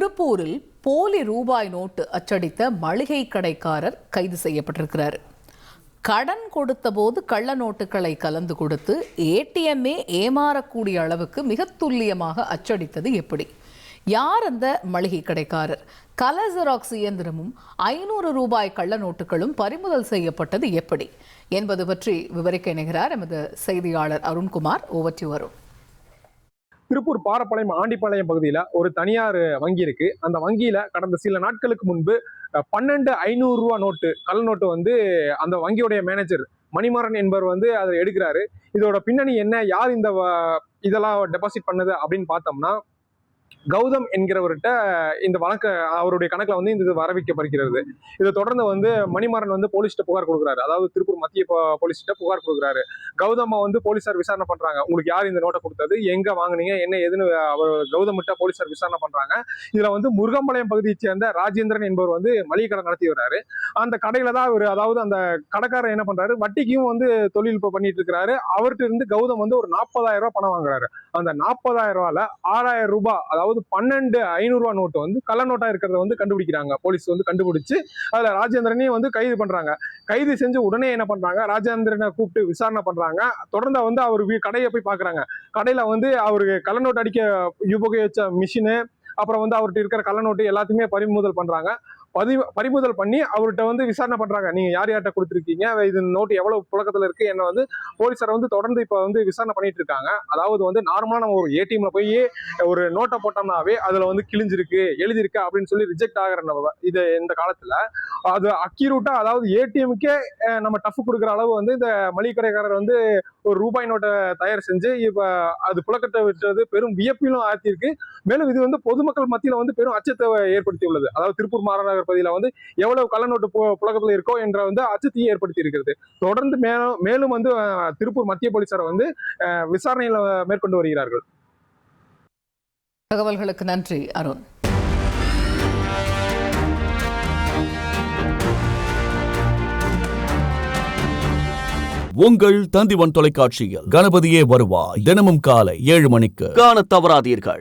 திருப்பூரில் போலி ரூபாய் நோட்டு அச்சடித்த மளிகை கடைக்காரர் கைது செய்யப்பட்டிருக்கிறார். கடன் கொடுத்தபோது கள்ள நோட்டுகளை கலந்து கொடுத்து ஏடிஎம்மே ஏமாறக்கூடிய அளவுக்கு மிக துல்லியமாக அச்சடித்தது எப்படி? யார் அந்த மளிகை கடைக்காரர்? கலர் ஜெராக்ஸ் இயந்திரமும் ஐநூறு ரூபாய் கள்ள நோட்டுகளும் பறிமுதல் செய்யப்பட்டது எப்படி? என்பது பற்றி விவரிக்க இணைகிறார் எமது செய்தியாளர் அருண்குமார். ஓவர் டு அருண் திருப்பூர் பாரப்பாளையம் ஆண்டிப்பாளையம் பகுதியில் ஒரு தனியார் வங்கி இருக்கு. அந்த வங்கியில கடந்த சில நாட்களுக்கு முன்பு பன்னெண்டு ஐநூறு ரூபா நோட்டு கள்ள நோட்டு வந்து அந்த வங்கியுடைய மேனேஜர் மணிமாறன் என்பவர் வந்து அதை எடுக்கிறாரு. இதோட பின்னணி என்ன? யார் இந்த இதெல்லாம் டெபாசிட் பண்ணது அப்படின்னு பார்த்தோம்னா கௌதம் என்கிறவர்கிட்ட இந்த வழக்கு அவருடைய கணக்குல வந்து இந்த இது வரவிக்கப்படுகிறது இதை தொடர்ந்து வந்து மணிமாறன் வந்து போலீஸ்கிட்ட புகார் கொடுக்குறாரு. அதாவது திருப்பூர் மத்திய போலீஸ்கிட்ட புகார் கொடுக்குறாரு. கௌதமா வந்து போலீசார் விசாரணை பண்றாங்க. உங்களுக்கு யார் இந்த நோட்டை கொடுத்தது? எங்க வாங்குனீங்க? என்ன ஏதுன்னு அவர் கௌதமிட்ட போலீசார் விசாரணை பண்றாங்க. இதுல வந்து முருகம்பாளையம் பகுதியை சேர்ந்த ராஜேந்திரன் என்பவர் வந்து மளிகை கடை நடத்தி வர்றாரு. அந்த கடையில தான் அவர் அதாவது அந்த கடைக்காரர் என்ன பண்றாரு வட்டிக்கும் வந்து தொழில் இப்போ பண்ணிட்டு இருக்கிறாரு அவர்கிட்ட இருந்து கௌதம் வந்து ஒரு நாற்பதாயிரம் ரூபாய் பணம் வாங்குறாரு. அந்த நாற்பதாயிரம் ரூபாயில ஆறாயிரம் ரூபாய் அதாவது பன்னெண்டு ஐநூறுரூவா நோட்டு வந்து கள்ள நோட்டா இருக்கிறத வந்து கண்டுபிடிக்கிறாங்க. போலீஸ் வந்து கண்டுபிடிச்சு அதுல ராஜேந்திரனையும் வந்து கைது பண்றாங்க. கைது செஞ்சு உடனே என்ன பண்றாங்க ராஜேந்திரனை கூப்பிட்டு விசாரணை பண்றாங்க. தொடர்ந்து வந்து அவர் கடையை போய் பாக்குறாங்க. கடையில வந்து அவருக்கு கள்ள நோட்டு அடிக்க உபயோகிச்ச மிஷினு அப்புறம் வந்து அவர்கிட்ட இருக்கிற கள்ள நோட்டு எல்லாத்தையுமே பறிமுதல் பண்றாங்க. பதி பறிமுதல் பண்ணி அவர்கிட்ட வந்து விசாரணை பண்றாங்க. நீங்க யார் யார்கிட்ட கொடுத்துருக்கீங்க? இது நோட்டு எவ்வளவு புழக்கத்துல இருக்கு? என்ன வந்து போலீசார் வந்து தொடர்ந்து இப்ப வந்து விசாரணை பண்ணிட்டு இருக்காங்க. அதாவது வந்து நார்மலா நம்ம ஒரு ஏடிஎம்ல போய் ஒரு நோட்டை போட்டோம்னாவே அதுல வந்து கிழிஞ்சிருக்கு எழுதிருக்கு அப்படின்னு சொல்லி ரிஜெக்ட் ஆகிற நம்ம இது இந்த காலத்துல. அது அக்யூரேட்டா அதாவது ஏடிஎம்க்கே நம்ம டஃப் கொடுக்குற அளவு வந்து இந்த மளிகை கடைக்காரர் வந்து ஒரு ரூபாய் நோட்டை தயார் செஞ்சு இப்ப அது புழக்கத்தை விட்டுறது பெரும் வியப்பிலும் ஆத்திருக்கு மேலும் இது வந்து பொதுமக்கள் மத்தியில வந்து பெரும் அச்சத்தை ஏற்படுத்தி உள்ளது அதாவது திருப்பூர் மாநகர பகுதியில வந்து எவ்வளவு கள்ள நோட்டு பு- புழக்கத்துல இருக்கோ என்ற வந்து அச்சத்தையும் ஏற்படுத்தி இருக்கிறது தொடர்ந்து மேலும் மேலும் வந்து திருப்பூர் மத்திய போலீசார் வந்து விசாரணையில மேற்கொண்டு வருகிறார்கள். தகவல்களுக்கு நன்றி அருண். உங்கள் தந்திவன் தொலைக்காட்சியில் கணபதியே வருவாய். தினமும் காலை ஏழு மணிக்கு. காணத் தவறாதீர்கள்.